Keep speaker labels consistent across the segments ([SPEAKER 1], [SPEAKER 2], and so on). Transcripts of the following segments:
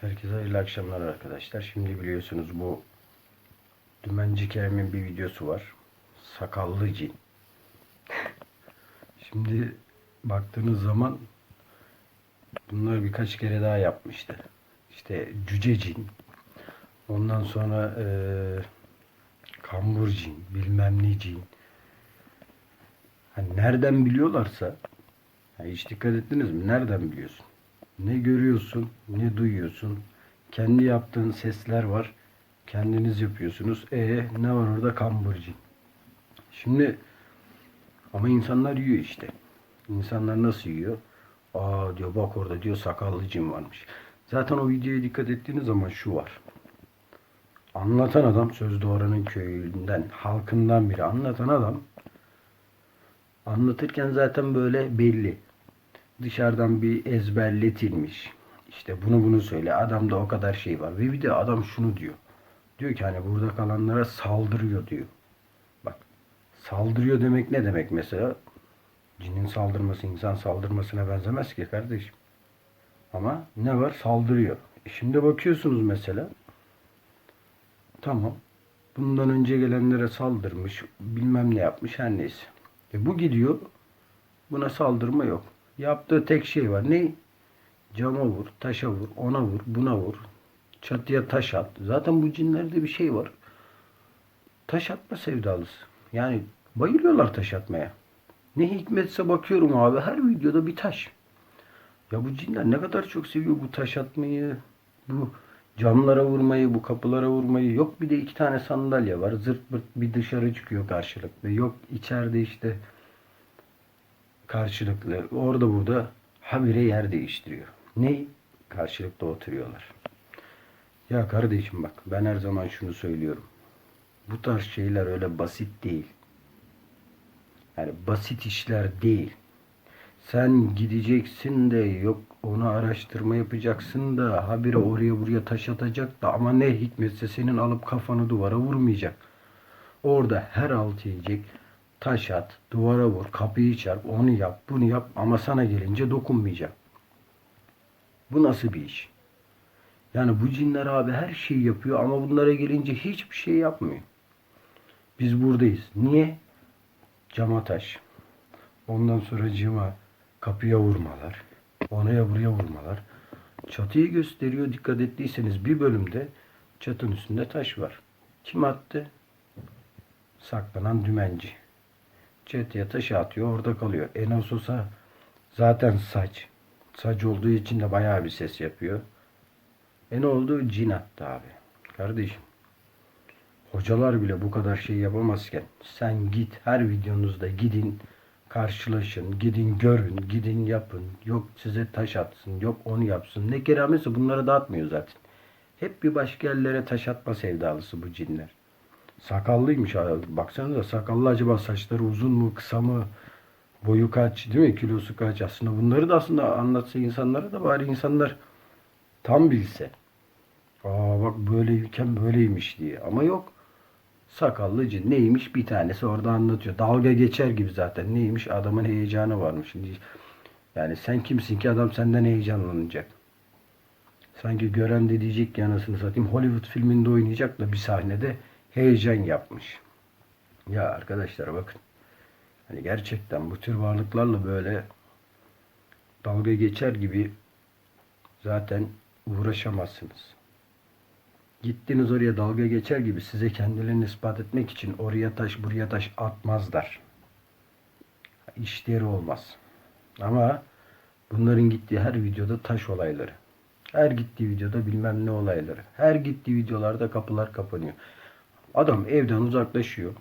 [SPEAKER 1] Herkese hayırlı akşamlar arkadaşlar. Şimdi biliyorsunuz bu Dümenci Kerem'in bir videosu var. Sakallı cin. Şimdi baktığınız zaman bunlar birkaç kere daha yapmıştı. İşte cüce cin. Ondan sonra eee kambur cin, bilmem ne cin. Hani nereden biliyorlarsa ya hiç dikkat ettiniz mi? Nereden biliyorsun? Ne görüyorsun, ne duyuyorsun. Kendi yaptığın sesler var. Kendiniz yapıyorsunuz. E ne var orada kamburcin. Şimdi ama insanlar yiyor işte. İnsanlar nasıl yiyor? Aa diyor bak orada diyor sakallı cin varmış. Zaten o videoya dikkat ettiğiniz zaman şu var. Anlatan adam Söz Doğran'ın köyünden, halkından biri anlatan adam anlatırken zaten böyle belli dışarıdan bir ezberletilmiş. İşte bunu bunu söyle. Adamda o kadar şey var. Ve bir de adam şunu diyor. Diyor ki hani burada kalanlara saldırıyor diyor. Bak saldırıyor demek ne demek mesela? Cinin saldırması insan saldırmasına benzemez ki kardeşim. Ama ne var? Saldırıyor. E şimdi bakıyorsunuz mesela. Tamam. Bundan önce gelenlere saldırmış. Bilmem ne yapmış her neyse. E bu gidiyor. Buna saldırma yok. Yaptığı tek şey var. Ne? Cama vur, taşa vur, ona vur, buna vur. Çatıya taş at. Zaten bu cinlerde bir şey var. Taş atma sevdalısı. Yani bayılıyorlar taş atmaya. Ne hikmetse bakıyorum abi her videoda bir taş. Ya bu cinler ne kadar çok seviyor bu taş atmayı, bu camlara vurmayı, bu kapılara vurmayı. Yok bir de iki tane sandalye var. Zırt pırt bir dışarı çıkıyor karşılıklı. Yok içeride işte karşılıklı orada burada habire yer değiştiriyor. Ne? Karşılıklı oturuyorlar. Ya kardeşim bak ben her zaman şunu söylüyorum. Bu tarz şeyler öyle basit değil. Yani basit işler değil. Sen gideceksin de yok onu araştırma yapacaksın da habire oraya buraya taş atacak da ama ne hikmetse senin alıp kafanı duvara vurmayacak. Orada her altı yiyecek taş at, duvara vur, kapıyı çarp, onu yap, bunu yap ama sana gelince dokunmayacak. Bu nasıl bir iş? Yani bu cinler abi her şeyi yapıyor ama bunlara gelince hiçbir şey yapmıyor. Biz buradayız. Niye? Cama taş. Ondan sonra cima kapıya vurmalar. Oraya buraya vurmalar. Çatıyı gösteriyor. Dikkat ettiyseniz bir bölümde çatının üstünde taş var. Kim attı? Saklanan dümenci. Çatıya taşı atıyor orada kalıyor. En olsa zaten saç. Saç olduğu için de bayağı bir ses yapıyor. E ne oldu? Cin attı abi. Kardeşim. Hocalar bile bu kadar şey yapamazken sen git her videonuzda gidin karşılaşın, gidin görün, gidin yapın. Yok size taş atsın, yok onu yapsın. Ne kerametse bunları dağıtmıyor zaten. Hep bir başka yerlere taş atma sevdalısı bu cinler. Sakallıymış abi. Baksanıza sakallı acaba saçları uzun mu, kısa mı? Boyu kaç, değil mi? Kilosu kaç? Aslında bunları da aslında anlatsa insanlara da bari insanlar tam bilse. Aa bak böyleyken böyleymiş diye. Ama yok. Sakallı cin neymiş bir tanesi orada anlatıyor. Dalga geçer gibi zaten. Neymiş adamın heyecanı varmış. Şimdi yani sen kimsin ki adam senden heyecanlanacak. Sanki gören de diyecek ki anasını satayım Hollywood filminde oynayacak da bir sahnede heyecan yapmış. Ya arkadaşlar bakın. Hani gerçekten bu tür varlıklarla böyle dalga geçer gibi zaten uğraşamazsınız. Gittiniz oraya dalga geçer gibi size kendilerini ispat etmek için oraya taş buraya taş atmazlar. İşleri olmaz. Ama bunların gittiği her videoda taş olayları. Her gittiği videoda bilmem ne olayları. Her gittiği videolarda kapılar kapanıyor. Adam evden uzaklaşıyor.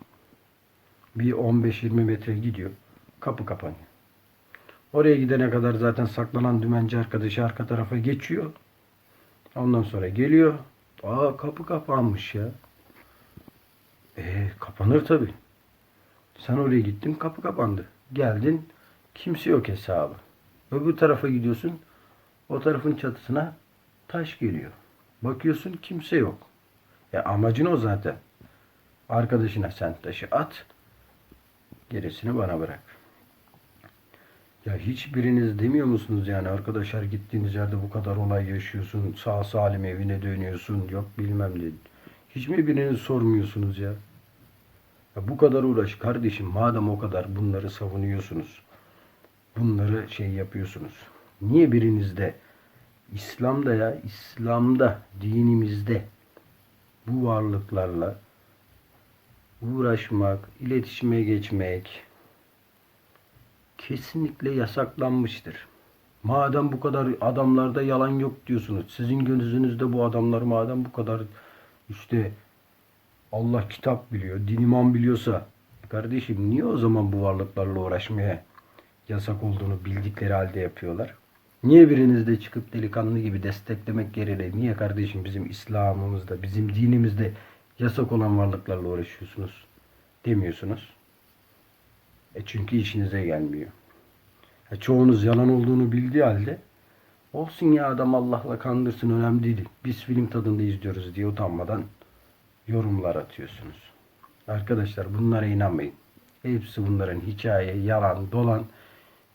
[SPEAKER 1] Bir 15-20 metre gidiyor. Kapı kapanıyor. Oraya gidene kadar zaten saklanan dümenci arkadaşı arka tarafa geçiyor. Ondan sonra geliyor. Aa kapı kapanmış ya. E kapanır tabi. Sen oraya gittin kapı kapandı. Geldin kimse yok hesabı. Öbür tarafa gidiyorsun. O tarafın çatısına taş geliyor. Bakıyorsun kimse yok. Ya amacın o zaten. Arkadaşına sen taşı at. Gerisini bana bırak. Ya hiçbiriniz demiyor musunuz yani arkadaşlar gittiğiniz yerde bu kadar olay yaşıyorsun, sağ salim evine dönüyorsun, yok bilmem ne. Hiç mi biriniz sormuyorsunuz ya? Ya bu kadar uğraş kardeşim madem o kadar bunları savunuyorsunuz, bunları şey yapıyorsunuz. Niye biriniz de İslam'da ya, İslam'da, dinimizde bu varlıklarla uğraşmak, iletişime geçmek kesinlikle yasaklanmıştır. Madem bu kadar adamlarda yalan yok diyorsunuz. Sizin gözünüzde bu adamlar madem bu kadar işte Allah kitap biliyor, din iman biliyorsa kardeşim niye o zaman bu varlıklarla uğraşmaya yasak olduğunu bildikleri halde yapıyorlar? Niye biriniz de çıkıp delikanlı gibi desteklemek yerine niye kardeşim bizim İslam'ımızda, bizim dinimizde yasak olan varlıklarla uğraşıyorsunuz demiyorsunuz? E çünkü işinize gelmiyor. E çoğunuz yalan olduğunu bildiği halde olsun ya adam Allah'la kandırsın önemli değil. Biz film tadında izliyoruz diye utanmadan yorumlar atıyorsunuz. Arkadaşlar bunlara inanmayın. Hepsi bunların hikaye, yalan, dolan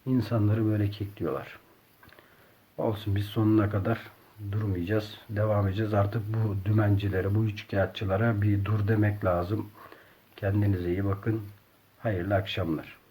[SPEAKER 1] insanları böyle kekliyorlar. Olsun biz sonuna kadar durmayacağız. Devam edeceğiz. Artık bu dümencilere, bu üçkağıtçılara bir dur demek lazım. Kendinize iyi bakın. Hayırlı akşamlar.